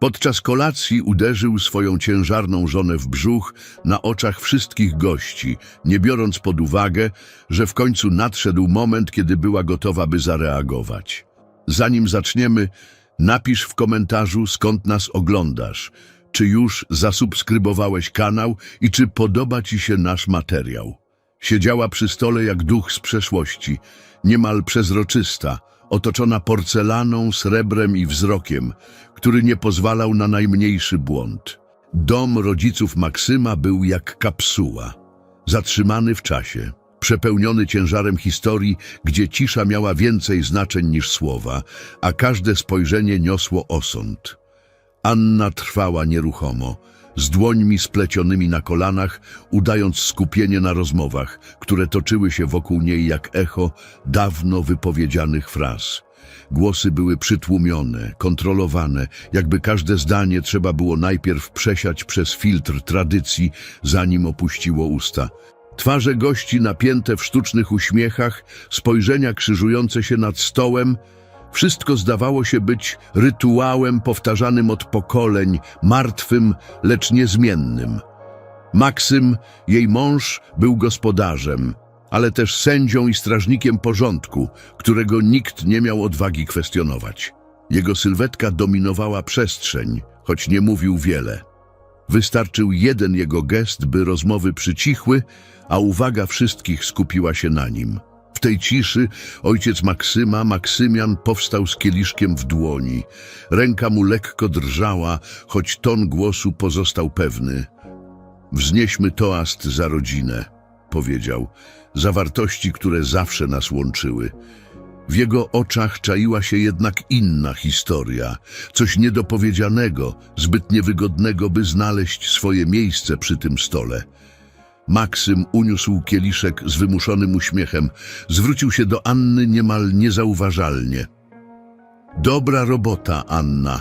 Podczas kolacji uderzył swoją ciężarną żonę w brzuch na oczach wszystkich gości, nie biorąc pod uwagę, że w końcu nadszedł moment, kiedy była gotowa, by zareagować. Zanim zaczniemy, napisz w komentarzu, skąd nas oglądasz, czy już zasubskrybowałeś kanał i czy podoba Ci się nasz materiał. Siedziała przy stole jak duch z przeszłości, niemal przezroczysta, otoczona porcelaną, srebrem i wzrokiem, który nie pozwalał na najmniejszy błąd. Dom rodziców Maksyma był jak kapsuła, zatrzymany w czasie, przepełniony ciężarem historii, gdzie cisza miała więcej znaczeń niż słowa, a każde spojrzenie niosło osąd. Anna trwała nieruchomo, z dłońmi splecionymi na kolanach, udając skupienie na rozmowach, które toczyły się wokół niej jak echo dawno wypowiedzianych fraz. Głosy były przytłumione, kontrolowane, jakby każde zdanie trzeba było najpierw przesiać przez filtr tradycji, zanim opuściło usta. Twarze gości napięte w sztucznych uśmiechach, spojrzenia krzyżujące się nad stołem, wszystko zdawało się być rytuałem powtarzanym od pokoleń, martwym, lecz niezmiennym. Maksym, jej mąż, był gospodarzem, ale też sędzią i strażnikiem porządku, którego nikt nie miał odwagi kwestionować. Jego sylwetka dominowała przestrzeń, choć nie mówił wiele. Wystarczył jeden jego gest, by rozmowy przycichły, a uwaga wszystkich skupiła się na nim. W tej ciszy ojciec Maksyma, Maksymian, powstał z kieliszkiem w dłoni. Ręka mu lekko drżała, choć ton głosu pozostał pewny. Wznieśmy toast za rodzinę, powiedział, za wartości, które zawsze nas łączyły. W jego oczach czaiła się jednak inna historia, coś niedopowiedzianego, zbyt niewygodnego, by znaleźć swoje miejsce przy tym stole. Maksym uniósł kieliszek z wymuszonym uśmiechem, zwrócił się do Anny niemal niezauważalnie. Dobra robota, Anna.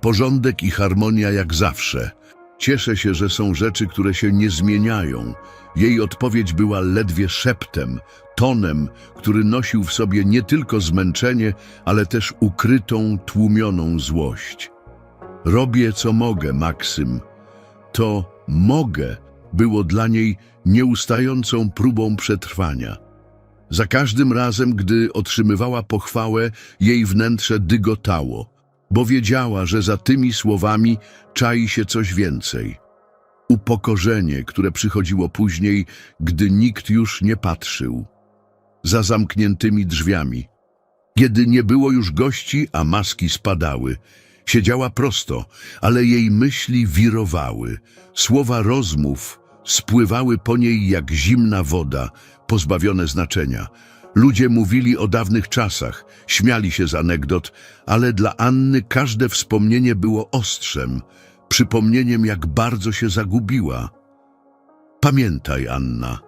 Porządek i harmonia jak zawsze. Cieszę się, że są rzeczy, które się nie zmieniają. Jej odpowiedź była ledwie szeptem, tonem, który nosił w sobie nie tylko zmęczenie, ale też ukrytą, tłumioną złość. Robię, co mogę, Maksym. To mogę było dla niej nieustającą próbą przetrwania. Za każdym razem, gdy otrzymywała pochwałę, jej wnętrze dygotało, bo wiedziała, że za tymi słowami czai się coś więcej. Upokorzenie, które przychodziło później, gdy nikt już nie patrzył. Za zamkniętymi drzwiami. Kiedy nie było już gości, a maski spadały. Siedziała prosto, ale jej myśli wirowały. Słowa rozmów spływały po niej jak zimna woda, pozbawione znaczenia. Ludzie mówili o dawnych czasach, śmiali się z anegdot, ale dla Anny każde wspomnienie było ostrzem, przypomnieniem, jak bardzo się zagubiła. Pamiętaj, Anna,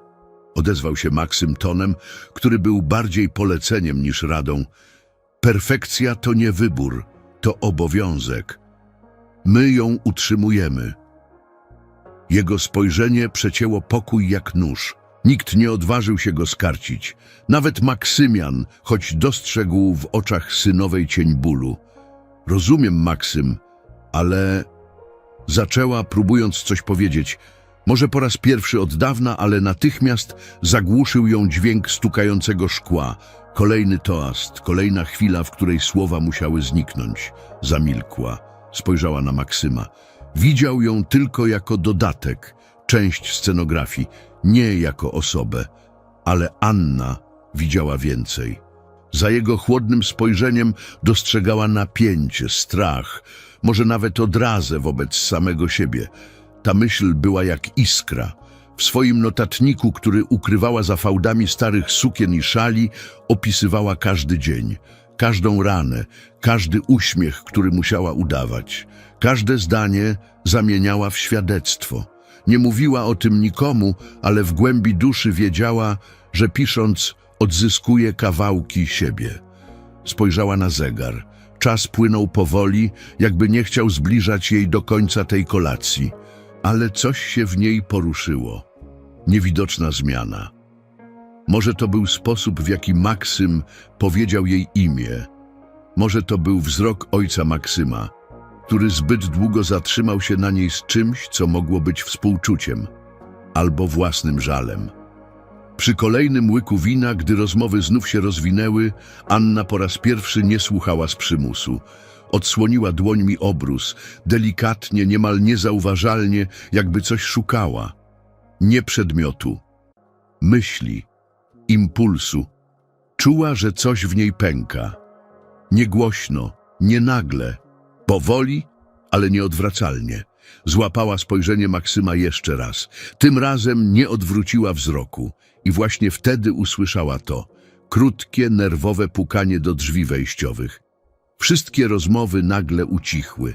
odezwał się Maksym tonem, który był bardziej poleceniem niż radą. Perfekcja to nie wybór, to obowiązek. My ją utrzymujemy. Jego spojrzenie przecięło pokój jak nóż. Nikt nie odważył się go skarcić. Nawet Maksymian, choć dostrzegł w oczach synowej cień bólu. Rozumiem, Maksym, ale... Zaczęła, próbując coś powiedzieć. Może po raz pierwszy od dawna, ale natychmiast zagłuszył ją dźwięk stukającego szkła. Kolejny toast, kolejna chwila, w której słowa musiały zniknąć. Zamilkła. Spojrzała na Maksyma. Widział ją tylko jako dodatek, część scenografii, nie jako osobę, ale Anna widziała więcej. Za jego chłodnym spojrzeniem dostrzegała napięcie, strach, może nawet odrazę wobec samego siebie. Ta myśl była jak iskra. W swoim notatniku, który ukrywała za fałdami starych sukien i szali, opisywała każdy dzień, każdą ranę, każdy uśmiech, który musiała udawać. Każde zdanie zamieniała w świadectwo. Nie mówiła o tym nikomu, ale w głębi duszy wiedziała, że pisząc odzyskuje kawałki siebie. Spojrzała na zegar. Czas płynął powoli, jakby nie chciał zbliżać jej do końca tej kolacji, ale coś się w niej poruszyło. Niewidoczna zmiana. Może to był sposób, w jaki Maksym powiedział jej imię. Może to był wzrok ojca Maksyma, który zbyt długo zatrzymał się na niej z czymś, co mogło być współczuciem albo własnym żalem. Przy kolejnym łyku wina, gdy rozmowy znów się rozwinęły, Anna po raz pierwszy nie słuchała z przymusu. Odsłoniła dłońmi obrus, delikatnie, niemal niezauważalnie, jakby coś szukała. Nie przedmiotu, myśli, impulsu. Czuła, że coś w niej pęka. Nie głośno, nie nagle, powoli, ale nieodwracalnie. Złapała spojrzenie Maksyma jeszcze raz. Tym razem nie odwróciła wzroku i właśnie wtedy usłyszała to. Krótkie, nerwowe pukanie do drzwi wejściowych. Wszystkie rozmowy nagle ucichły.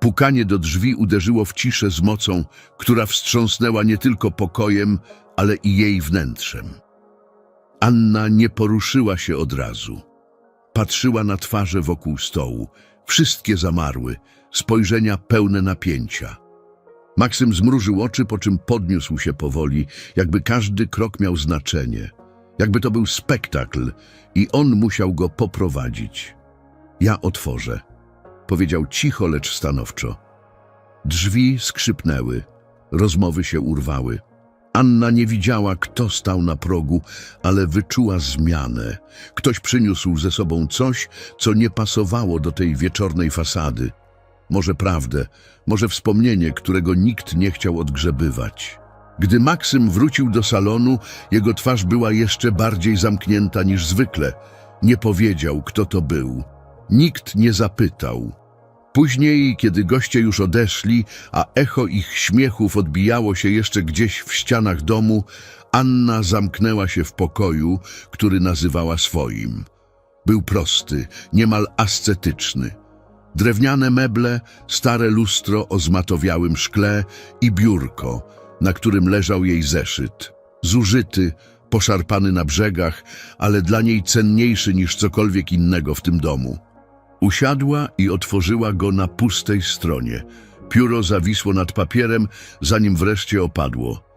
Pukanie do drzwi uderzyło w ciszę z mocą, która wstrząsnęła nie tylko pokojem, ale i jej wnętrzem. Anna nie poruszyła się od razu. Patrzyła na twarze wokół stołu. Wszystkie zamarły, spojrzenia pełne napięcia. Maksym zmrużył oczy, po czym podniósł się powoli, jakby każdy krok miał znaczenie. Jakby to był spektakl i on musiał go poprowadzić. Ja otworzę, powiedział cicho, lecz stanowczo. Drzwi skrzypnęły, rozmowy się urwały. Anna nie widziała, kto stał na progu, ale wyczuła zmianę. Ktoś przyniósł ze sobą coś, co nie pasowało do tej wieczornej fasady. Może prawdę, może wspomnienie, którego nikt nie chciał odgrzebywać. Gdy Maksym wrócił do salonu, jego twarz była jeszcze bardziej zamknięta niż zwykle. Nie powiedział, kto to był. Nikt nie zapytał. Później, kiedy goście już odeszli, a echo ich śmiechów odbijało się jeszcze gdzieś w ścianach domu, Anna zamknęła się w pokoju, który nazywała swoim. Był prosty, niemal ascetyczny. Drewniane meble, stare lustro o zmatowiałym szkle i biurko, na którym leżał jej zeszyt. Zużyty, poszarpany na brzegach, ale dla niej cenniejszy niż cokolwiek innego w tym domu. Usiadła i otworzyła go na pustej stronie. Pióro zawisło nad papierem, zanim wreszcie opadło.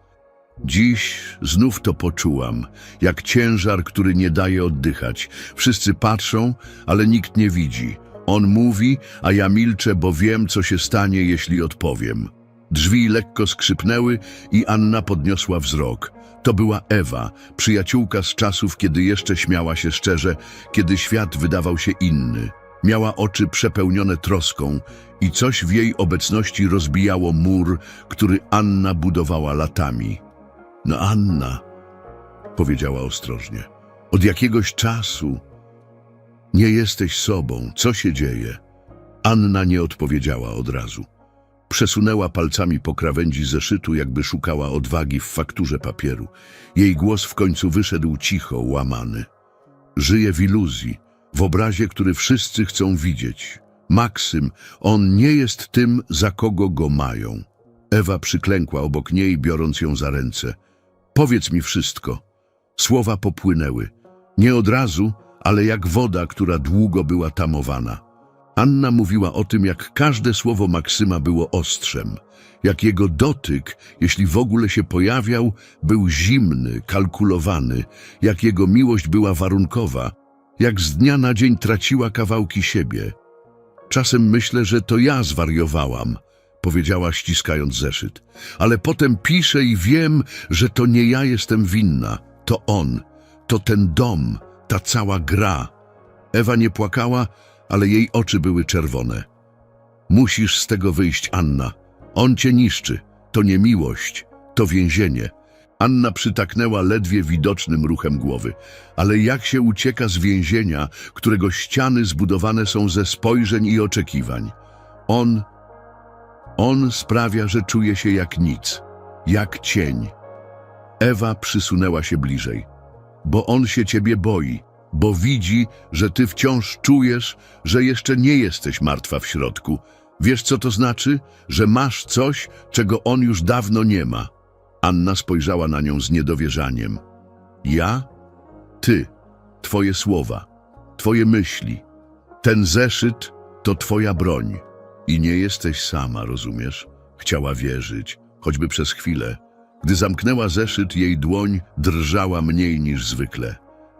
Dziś znów to poczułam, jak ciężar, który nie daje oddychać. Wszyscy patrzą, ale nikt nie widzi. On mówi, a ja milczę, bo wiem, co się stanie, jeśli odpowiem. Drzwi lekko skrzypnęły i Anna podniosła wzrok. To była Ewa, przyjaciółka z czasów, kiedy jeszcze śmiała się szczerze, kiedy świat wydawał się inny. Miała oczy przepełnione troską i coś w jej obecności rozbijało mur, który Anna budowała latami. No Anna, powiedziała ostrożnie, od jakiegoś czasu nie jesteś sobą. Co się dzieje? Anna nie odpowiedziała od razu. Przesunęła palcami po krawędzi zeszytu, jakby szukała odwagi w fakturze papieru. Jej głos w końcu wyszedł cicho, łamany. Żyje w iluzji, w obrazie, który wszyscy chcą widzieć. Maksym, on nie jest tym, za kogo go mają. Ewa przyklękła obok niej, biorąc ją za ręce. Powiedz mi wszystko. Słowa popłynęły. Nie od razu, ale jak woda, która długo była tamowana. Anna mówiła o tym, jak każde słowo Maksyma było ostrzem, jak jego dotyk, jeśli w ogóle się pojawiał, był zimny, kalkulowany, jak jego miłość była warunkowa, jak z dnia na dzień traciła kawałki siebie. Czasem myślę, że to ja zwariowałam, powiedziała ściskając zeszyt, ale potem piszę i wiem, że to nie ja jestem winna, to on, to ten dom, ta cała gra. Ewa nie płakała, ale jej oczy były czerwone. Musisz z tego wyjść, Anna. On cię niszczy. To nie miłość, to więzienie. Anna przytaknęła ledwie widocznym ruchem głowy. Ale jak się ucieka z więzienia, którego ściany zbudowane są ze spojrzeń i oczekiwań? On, on sprawia, że czuje się jak nic, jak cień. Ewa przysunęła się bliżej. Bo on się ciebie boi, bo widzi, że ty wciąż czujesz, że jeszcze nie jesteś martwa w środku. Wiesz, co to znaczy? Że masz coś, czego on już dawno nie ma. Anna spojrzała na nią z niedowierzaniem. Ja? Ty, twoje słowa, twoje myśli. Ten zeszyt to twoja broń. I nie jesteś sama, rozumiesz? Chciała wierzyć, choćby przez chwilę. Gdy zamknęła zeszyt, jej dłoń drżała mniej niż zwykle.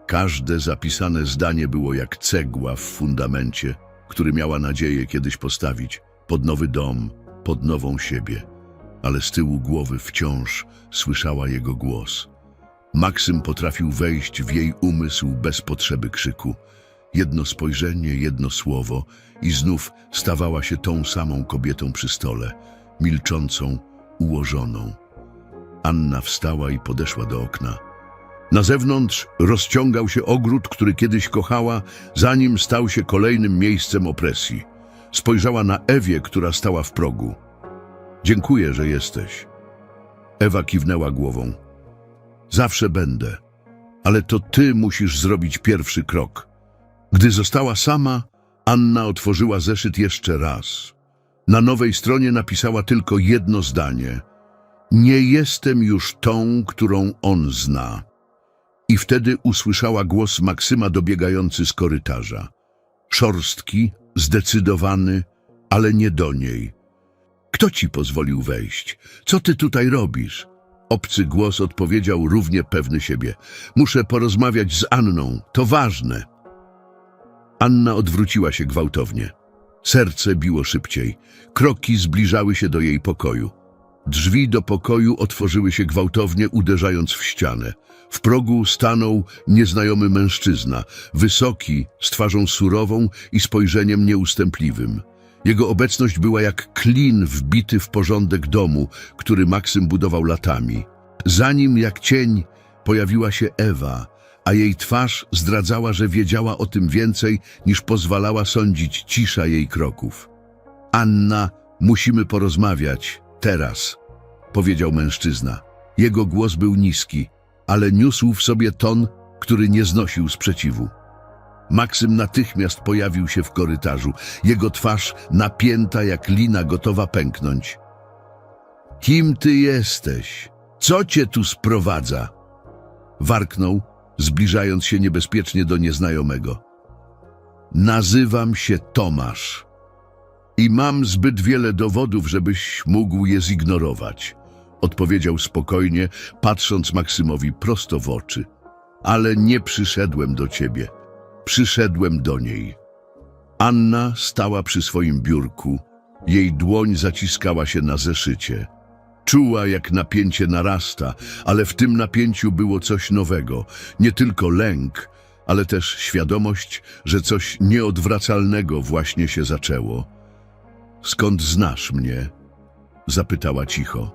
Każde zapisane zdanie było jak cegła w fundamencie, który miała nadzieję kiedyś postawić. pod nowy dom, pod nową siebie, ale z tyłu głowy wciąż słyszała jego głos. Maksym potrafił wejść w jej umysł bez potrzeby krzyku. Jedno spojrzenie, jedno słowo i znów stawała się tą samą kobietą przy stole, milczącą, ułożoną. Anna wstała i podeszła do okna. Na zewnątrz rozciągał się ogród, który kiedyś kochała, zanim stał się kolejnym miejscem opresji. Spojrzała na Ewię, która stała w progu. Dziękuję, że jesteś. Ewa kiwnęła głową. Zawsze będę, ale to ty musisz zrobić pierwszy krok. Gdy została sama, Anna otworzyła zeszyt jeszcze raz. Na nowej stronie napisała tylko jedno zdanie. Nie jestem już tą, którą on zna. I wtedy usłyszała głos Maksyma dobiegający z korytarza. Szorstki, zdecydowany, ale nie do niej. Kto ci pozwolił wejść? Co ty tutaj robisz? Obcy głos odpowiedział równie pewny siebie. Muszę porozmawiać z Anną, to ważne. Anna odwróciła się gwałtownie. Serce biło szybciej. Kroki zbliżały się do jej pokoju. Drzwi do pokoju otworzyły się gwałtownie, uderzając w ścianę. W progu stanął nieznajomy mężczyzna, wysoki, z twarzą surową i spojrzeniem nieustępliwym. Jego obecność była jak klin wbity w porządek domu, który Maksym budował latami. Za nim, jak cień, pojawiła się Ewa, a jej twarz zdradzała, że wiedziała o tym więcej, niż pozwalała sądzić cisza jej kroków. Anna, musimy porozmawiać, teraz, powiedział mężczyzna. Jego głos był niski, ale niósł w sobie ton, który nie znosił sprzeciwu. Maksym natychmiast pojawił się w korytarzu, jego twarz napięta jak lina gotowa pęknąć. Kim ty jesteś? Co cię tu sprowadza? Warknął, zbliżając się niebezpiecznie do nieznajomego. Nazywam się Tomasz i mam zbyt wiele dowodów, żebyś mógł je zignorować, odpowiedział spokojnie, patrząc Maksymowi prosto w oczy. Ale nie przyszedłem do ciebie. Przyszedłem do niej. Anna stała przy swoim biurku. Jej dłoń zaciskała się na zeszycie. Czuła, jak napięcie narasta, ale w tym napięciu było coś nowego. Nie tylko lęk, ale też świadomość, że coś nieodwracalnego właśnie się zaczęło. Skąd znasz mnie? Zapytała cicho.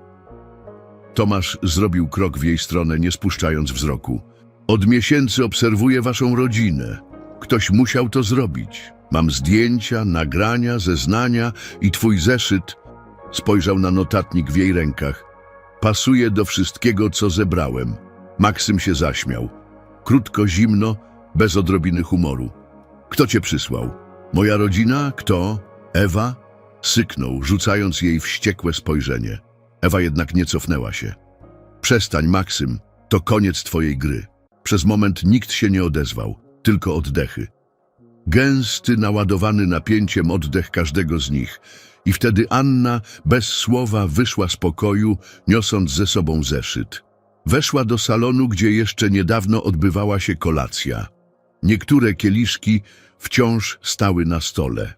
Tomasz zrobił krok w jej stronę, nie spuszczając wzroku. Od miesięcy obserwuję waszą rodzinę. Ktoś musiał to zrobić. Mam zdjęcia, nagrania, zeznania i twój zeszyt. Spojrzał na notatnik w jej rękach. Pasuje do wszystkiego, co zebrałem. Maksym się zaśmiał. Krótko, zimno, bez odrobiny humoru. Kto cię przysłał? Moja rodzina? Kto? Ewa? Syknął, rzucając jej wściekłe spojrzenie. Ewa jednak nie cofnęła się. Przestań, Maksym, to koniec twojej gry. Przez moment nikt się nie odezwał, tylko oddechy. Gęsty, naładowany napięciem oddech każdego z nich. I wtedy Anna bez słowa wyszła z pokoju, niosąc ze sobą zeszyt. Weszła do salonu, gdzie jeszcze niedawno odbywała się kolacja. Niektóre kieliszki wciąż stały na stole.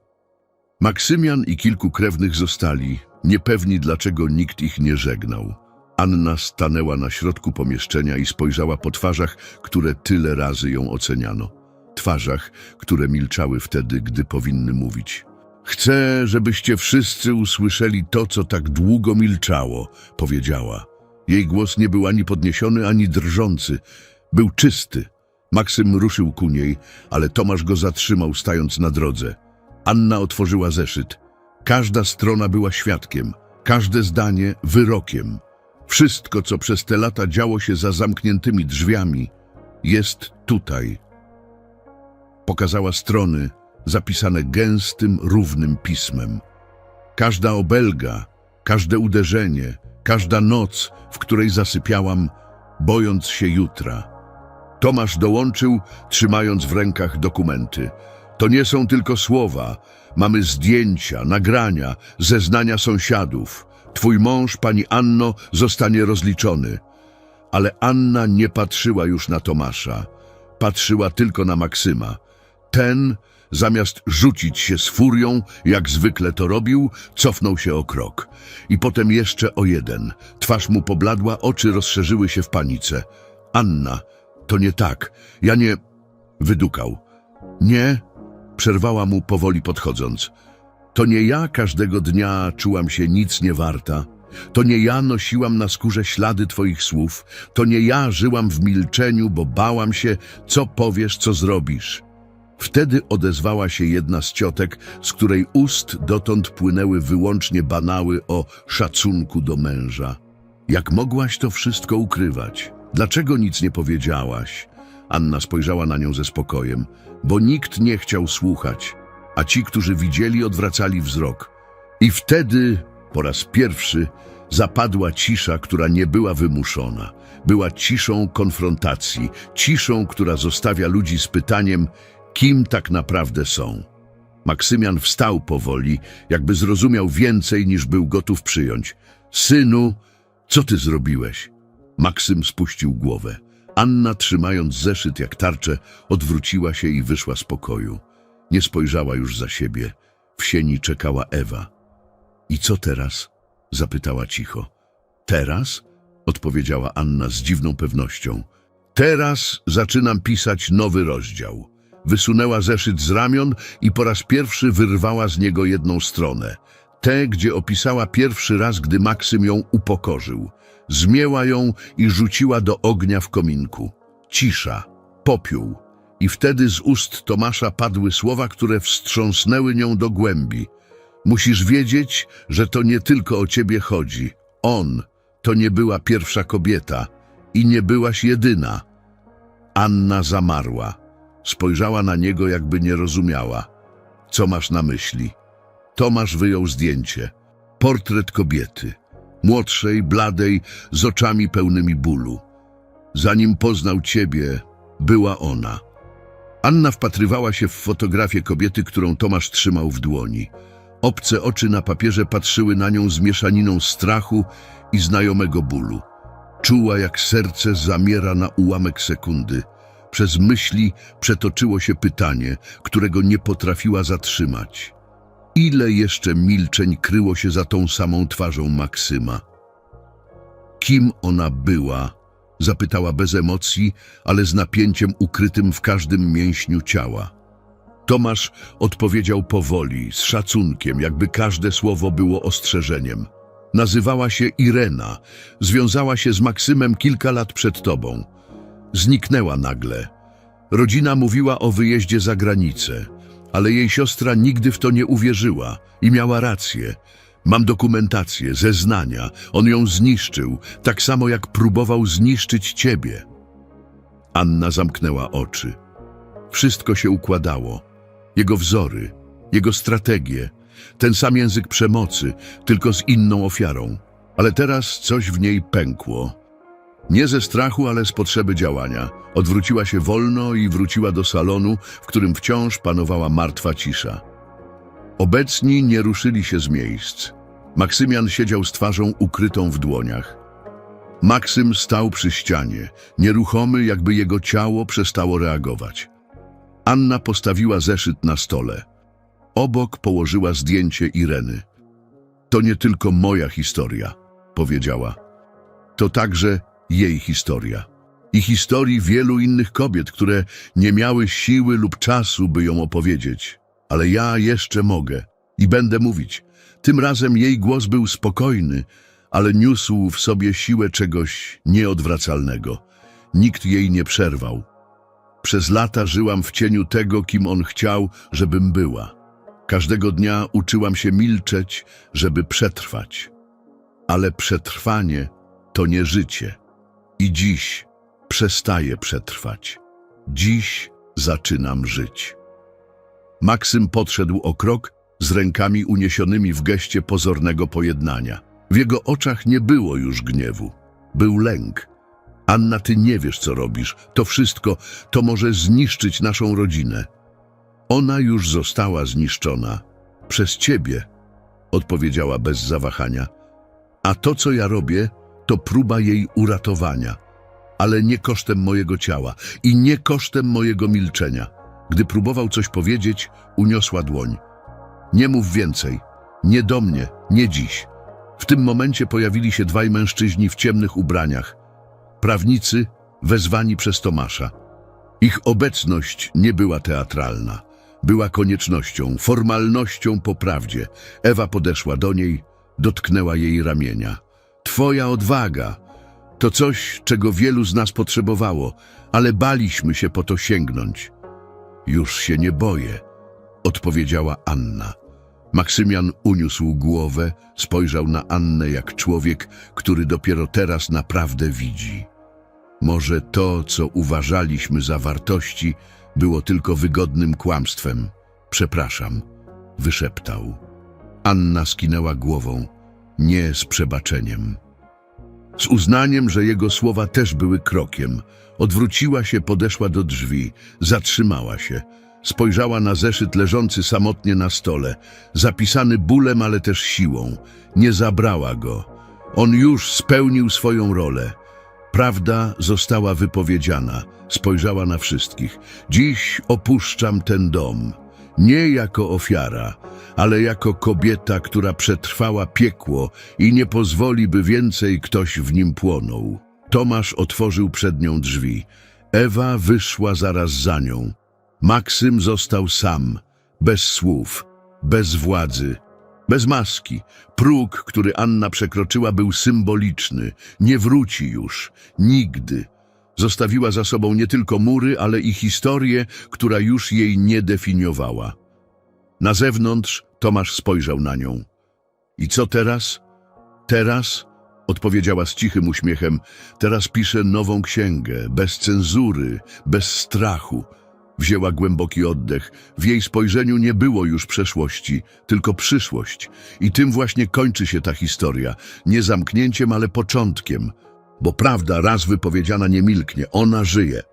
Maksymian i kilku krewnych zostali, niepewni dlaczego nikt ich nie żegnał. Anna stanęła na środku pomieszczenia i spojrzała po twarzach, które tyle razy ją oceniano. Twarzach, które milczały wtedy, gdy powinny mówić. Chcę, żebyście wszyscy usłyszeli to, co tak długo milczało, powiedziała. Jej głos nie był ani podniesiony, ani drżący. Był czysty. Maksym ruszył ku niej, ale Tomasz go zatrzymał, stając na drodze. Anna otworzyła zeszyt. Każda strona była świadkiem, każde zdanie wyrokiem. Wszystko, co przez te lata działo się za zamkniętymi drzwiami, jest tutaj. Pokazała strony zapisane gęstym, równym pismem. Każda obelga, każde uderzenie, każda noc, w której zasypiałam, bojąc się jutra. Tomasz dołączył, trzymając w rękach dokumenty. To nie są tylko słowa. Mamy zdjęcia, nagrania, zeznania sąsiadów. Twój mąż, pani Anno, zostanie rozliczony. Ale Anna nie patrzyła już na Tomasza. Patrzyła tylko na Maksyma. Ten Zamiast rzucić się z furią, jak zwykle to robił, cofnął się o krok. I potem jeszcze o jeden. Twarz mu pobladła, oczy rozszerzyły się w panice. Anna, to nie tak. Ja nie... Wydukał. Nie, przerwała mu powoli podchodząc. To nie ja każdego dnia czułam się nic nie warta. To nie ja nosiłam na skórze ślady Twoich słów. To nie ja żyłam w milczeniu, bo bałam się, co powiesz, co zrobisz. Wtedy odezwała się jedna z ciotek, z której ust dotąd płynęły wyłącznie banały o szacunku do męża. Jak mogłaś to wszystko ukrywać? Dlaczego nic nie powiedziałaś? Anna spojrzała na nią ze spokojem, bo nikt nie chciał słuchać, a ci, którzy widzieli, odwracali wzrok. I wtedy, po raz pierwszy, zapadła cisza, która nie była wymuszona. Była ciszą konfrontacji, ciszą, która zostawia ludzi z pytaniem, kim tak naprawdę są. Maksymian wstał powoli, jakby zrozumiał więcej niż był gotów przyjąć. Synu, co ty zrobiłeś? Maksym spuścił głowę. Anna, trzymając zeszyt jak tarczę, odwróciła się i wyszła z pokoju. Nie spojrzała już za siebie. W sieni czekała Ewa. I co teraz? zapytała cicho. Teraz? odpowiedziała Anna z dziwną pewnością. Teraz zaczynam pisać nowy rozdział. Wysunęła zeszyt z ramion i po raz pierwszy wyrwała z niego jedną stronę. Tę, gdzie opisała pierwszy raz, gdy Maksym ją upokorzył. Zmięła ją i rzuciła do ognia w kominku. Cisza, popiół. I wtedy z ust Tomasza padły słowa, które wstrząsnęły nią do głębi. Musisz wiedzieć, że to nie tylko o ciebie chodzi. On to nie była pierwsza kobieta i nie byłaś jedyna. Anna zamarła. Spojrzała na niego, jakby nie rozumiała. Co masz na myśli? Tomasz wyjął zdjęcie. Portret kobiety. Młodszej, bladej, z oczami pełnymi bólu. Zanim poznał ciebie, była ona. Anna wpatrywała się w fotografię kobiety, którą Tomasz trzymał w dłoni. Obce oczy na papierze patrzyły na nią z mieszaniną strachu i znajomego bólu. Czuła, jak serce zamiera na ułamek sekundy. Przez myśli przetoczyło się pytanie, którego nie potrafiła zatrzymać. Ile jeszcze milczeń kryło się za tą samą twarzą Maksyma? Kim ona była? Zapytała bez emocji, ale z napięciem ukrytym w każdym mięśniu ciała. Tomasz odpowiedział powoli, z szacunkiem, jakby każde słowo było ostrzeżeniem. Nazywała się Irena, związała się z Maksymem kilka lat przed tobą. Zniknęła nagle. Rodzina mówiła o wyjeździe za granicę, ale jej siostra nigdy w to nie uwierzyła i miała rację. Mam dokumentację, zeznania. On ją zniszczył, tak samo jak próbował zniszczyć ciebie. Anna zamknęła oczy. Wszystko się układało. Jego wzory, jego strategie, ten sam język przemocy, tylko z inną ofiarą. Ale teraz coś w niej pękło. Nie ze strachu, ale z potrzeby działania. Odwróciła się wolno i wróciła do salonu, w którym wciąż panowała martwa cisza. Obecni nie ruszyli się z miejsc. Maksymian siedział z twarzą ukrytą w dłoniach. Maksym stał przy ścianie, nieruchomy, jakby jego ciało przestało reagować. Anna postawiła zeszyt na stole. Obok położyła zdjęcie Ireny. To nie tylko moja historia, powiedziała. To także jej historia. I historii wielu innych kobiet, które nie miały siły lub czasu, by ją opowiedzieć. Ale ja jeszcze mogę i będę mówić. Tym razem jej głos był spokojny, ale niósł w sobie siłę czegoś nieodwracalnego. Nikt jej nie przerwał. Przez lata żyłam w cieniu tego, kim on chciał, żebym była. Każdego dnia uczyłam się milczeć, żeby przetrwać. Ale przetrwanie to nie życie. I dziś przestaję przetrwać. Dziś zaczynam żyć. Maksym podszedł o krok z rękami uniesionymi w geście pozornego pojednania. W jego oczach nie było już gniewu. Był lęk. Anna, ty nie wiesz, co robisz. To wszystko, to może zniszczyć naszą rodzinę. Ona już została zniszczona. Przez ciebie, odpowiedziała bez zawahania. A to, co ja robię, to próba jej uratowania. Ale nie kosztem mojego ciała i nie kosztem mojego milczenia. Gdy próbował coś powiedzieć, uniosła dłoń. Nie mów więcej. Nie do mnie, nie dziś. W tym momencie pojawili się dwaj mężczyźni w ciemnych ubraniach. Prawnicy wezwani przez Tomasza. Ich obecność nie była teatralna. Była koniecznością, formalnością po prawdzie. Ewa podeszła do niej, dotknęła jej ramienia. Twoja odwaga to coś, czego wielu z nas potrzebowało, ale baliśmy się po to sięgnąć. Już się nie boję, odpowiedziała Anna. Maksymian uniósł głowę, spojrzał na Annę jak człowiek, który dopiero teraz naprawdę widzi. Może to, co uważaliśmy za wartości, było tylko wygodnym kłamstwem. Przepraszam, wyszeptał. Anna skinęła głową, nie z przebaczeniem. Z uznaniem, że jego słowa też były krokiem, odwróciła się, podeszła do drzwi, zatrzymała się. Spojrzała na zeszyt leżący samotnie na stole, zapisany bólem, ale też siłą. Nie zabrała go. On już spełnił swoją rolę. Prawda została wypowiedziana. Spojrzała na wszystkich. Dziś opuszczam ten dom. Nie jako ofiara, ale jako kobieta, która przetrwała piekło i nie pozwoli, by więcej ktoś w nim płonął. Tomasz otworzył przed nią drzwi. Ewa wyszła zaraz za nią. Maksym został sam, bez słów, bez władzy, bez maski. Próg, który Anna przekroczyła, był symboliczny. Nie wróci już, nigdy. Zostawiła za sobą nie tylko mury, ale i historię, która już jej nie definiowała. Na zewnątrz Tomasz spojrzał na nią. I co teraz? Teraz? Odpowiedziała z cichym uśmiechem. Teraz piszę nową księgę, bez cenzury, bez strachu. Wzięła głęboki oddech. W jej spojrzeniu nie było już przeszłości, tylko przyszłość. I tym właśnie kończy się ta historia. Nie zamknięciem, ale początkiem. Bo prawda raz wypowiedziana nie milknie, ona żyje.